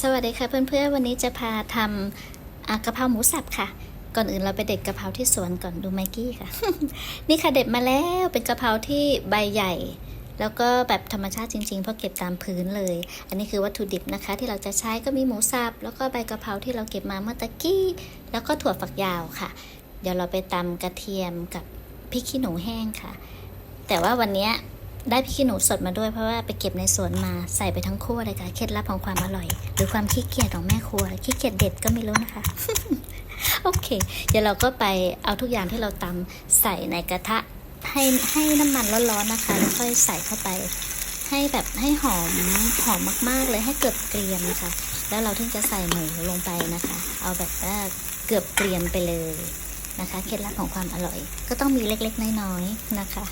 สวัสดีค่ะเพื่อนๆ วันนี้จะพาทำอะกะเพราหมูสับค่ะ ก่อนอื่นเราไปเด็ดกะเพราที่สวนก่อนดูไมกี้ค่ะ นี่ค่ะเด็ดมาแล้วเป็นกะเพราที่ใบใหญ่ แล้วก็แบบธรรมชาติจริงๆ เพราะเก็บตามพื้นเลย อันนี้คือวัตถุดิบนะคะ ที่เราจะใช้ก็มีหมูสับแล้วก็ใบกะเพราที่เราเก็บมาเมื่อตะกี้ แล้วก็ถั่วฝักยาวค่ะ เดี๋ยวเราไปตำกระเทียมกับพริกขี้หนูแห้งค่ะ แต่ว่าวันนี้ ได้พริกขี้หนูสดมาด้วยเพราะว่าไปเก็บในสวนมาใส่ไปทั้งคั่วเลยค่ะ เคล็ดลับของความอร่อย หรือความขี้เกียจของแม่ครัวขี้เกียจเด็ดก็ไม่รู้นะคะ โอเค เดี๋ยวเราก็ไปเอาทุกอย่างที่เราตำใส่ในกระทะให้ให้น้ำมันร้อนๆนะคะ แล้วค่อยใส่เข้าไป ให้แบบให้หอมหอมมากๆเลยให้เกือบเกรียมนะคะ แล้วเราถึงจะใส่หมูลงไปนะคะ เอาแบบว่าเกือบเกรียมไปเลย นะคะ เคล็ดลับของความอร่อย ก็ต้องมีเล็กๆ น้อยๆนะคะ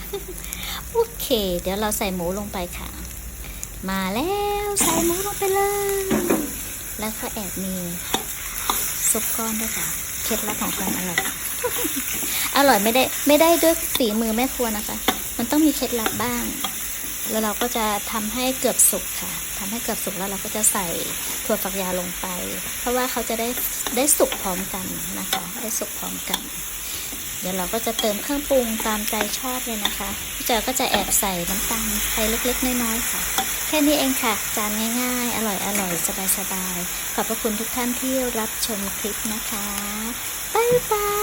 โอเค เดี๋ยวเราใส่หมูลงไปค่ะ มาแล้วใส่หมูลงไปเลย แล้วก็แอบมีซุปก้อนด้วยค่ะ เคล็ดลับของความอร่อย อร่อยไม่ได้ไม่ได้ด้วยฝีมือแม่ครัวนะคะ มันต้องมีเคล็ดลับบ้าง แล้วเราก็จะทำให้เกือบสุกค่ะทำให้เกือบสุกแล้วเราก็จะใส่ถั่วฝักยาวลงไป เพราะว่าเขาจะได้ได้สุกพร้อมกันนะคะ ได้สุกพร้อมกัน เดี๋ยวเราก็จะเติมเครื่องปรุงตามใจชอบเลยนะคะพี่จอยก็จะแอบใส่น้ำตาลไปเล็กๆ น้อยๆค่ะ แค่นี้เองค่ะ จานง่ายๆ อร่อยๆสบายๆ ขอบพระคุณทุกท่านที่รับชมคลิปนะคะ บ๊ายบาย